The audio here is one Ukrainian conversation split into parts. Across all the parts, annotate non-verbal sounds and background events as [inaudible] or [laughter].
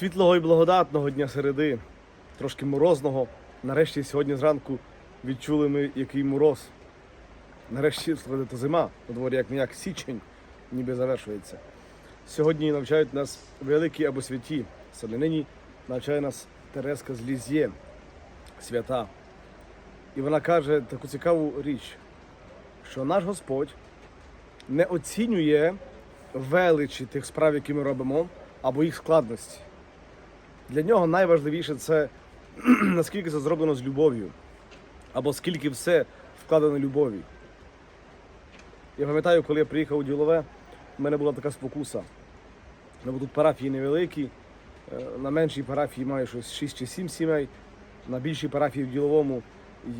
Світлого і благодатного дня середи, трошки морозного. Нарешті сьогодні зранку відчули ми який мороз. Нарешті то зима, на дворі як ніяк січень, ніби завершується. Сьогодні навчають нас великі або святі. Саме нині навчає нас Тереска з Лізє, свята. І вона каже таку цікаву річ, що наш Господь не оцінює величі тих справ, які ми робимо, або їх складності. Для нього найважливіше це [clears throat] наскільки це зроблено з любов'ю, або скільки все вкладено любові. Я пам'ятаю, коли я приїхав у ділове, в мене була така спокуса. Ну, тут парафії невеликі, е, на меншій парафії маю щось 6 чи 7 сімей, на більшій парафії в діловому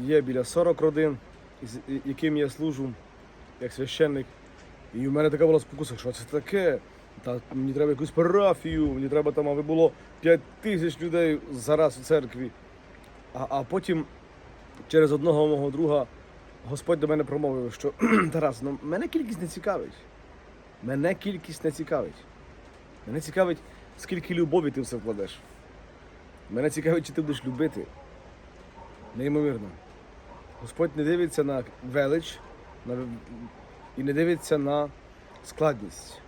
є біля 40 родин, із яким я служу як священник. І в мене така була спокуса, що це таке? Та мені треба якусь парафію, мені треба там, аби було 5 тисяч людей зараз у церкві. А, а потім через одного мого друга Господь до мене промовив, що [clears throat] Тарас, ну мене кількість не цікавить. Мене кількість не цікавить. Мене цікавить, скільки любові ти в це вкладеш. Мене цікавить, чи ти будеш любити. Неймовірно. Господь не дивиться на велич на... і не дивиться на складність.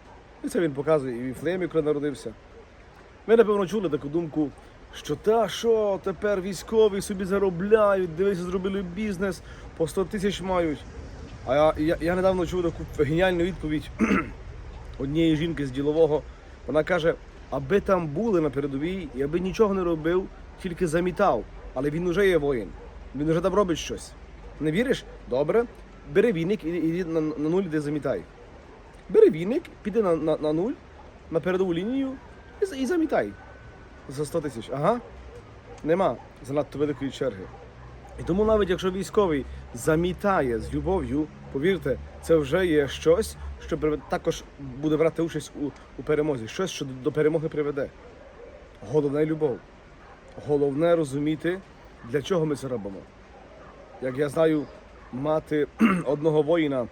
І це він показує і в Іфлеємі, коли народився. Ви, напевно, чули таку думку, що та що, тепер військові собі заробляють, дивися, зробили бізнес, по 100 тисяч мають. А я, я, я недавно чув таку геніальну відповідь [clears throat] однієї жінки з ділового. Вона каже, аби там були на передовій, і аби нічого не робив, тільки замітав. Але він вже є воїн. Він вже там робить щось. Не віриш? Добре. Бери віник і іди на, на нуль, де замітай. Бери віник, піди на, на, на нуль, на передову лінію і, і замітай. За 100 тисяч. Ага. Нема занадто великої черги. І тому навіть якщо військовий замітає з любов'ю, повірте, це вже є щось, що також буде брати участь у, у перемозі, щось, що до- перемоги приведе. Головне любов. Головне розуміти, для чого ми це робимо. Як я знаю, мати [clears throat] одного воїна,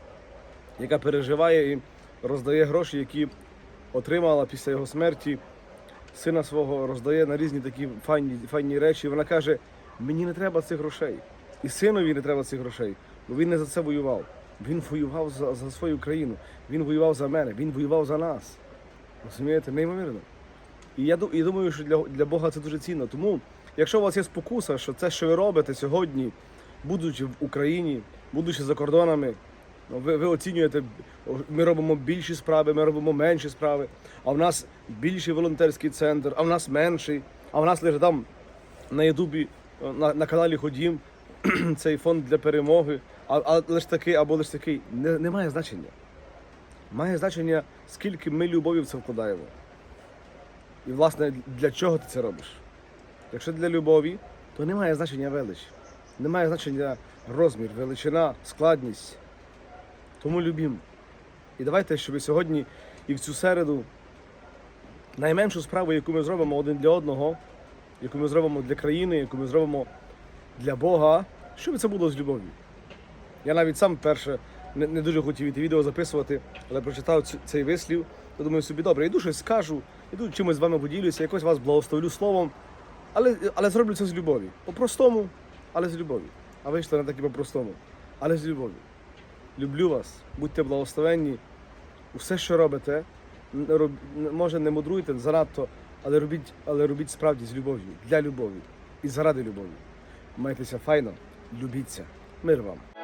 яка переживає і роздає гроші, які отримала після його смерті, сина свого роздає на різні такі файні, файні речі. Вона каже: мені не треба цих грошей. І синові не треба цих грошей, бо він не за це воював. Він воював за, за свою країну, він воював за мене, він воював за нас. Розумієте, неймовірно. І я і думаю, що для, для Бога це дуже цінно. Тому, якщо у вас є спокуса, що це, що ви робите сьогодні, будучи в Україні, будучи за кордонами, ви, ви оцінюєте, ми робимо більші справи, ми робимо менші справи, а в нас більший волонтерський центр, а в нас менший, а в нас лише там на Ютубі, на, на каналі Ходім [clears throat] цей фонд для перемоги, а, а лише такий або лише такий, не, не має значення. Має значення, скільки ми любові в це вкладаємо. І, власне, для чого ти це робиш? Якщо для любові, то немає значення велич. Немає значення розмір, величина, складність. Тому любім. І давайте, щоб сьогодні і в цю середу найменшу справу, яку ми зробимо один для одного, яку ми зробимо для країни, яку ми зробимо для Бога, щоб це було з любов'ю. Я навіть сам перше не, не дуже хотів іти відео записувати, але прочитав цей вислів, то думаю собі, добре, йду щось скажу, іду чимось з вами поділюся, якось вас благословлю словом, але, але зроблю це з любові. По-простому, але з любові. А вийшло не так і по-простому, але з любові. Люблю вас, будьте благословенні. Усе, що робите, роб- може не мудруйте занадто, але робіть, але робіть справді з любов'ю, для любові і заради любові. Майтеся файно, любіться. Мир вам.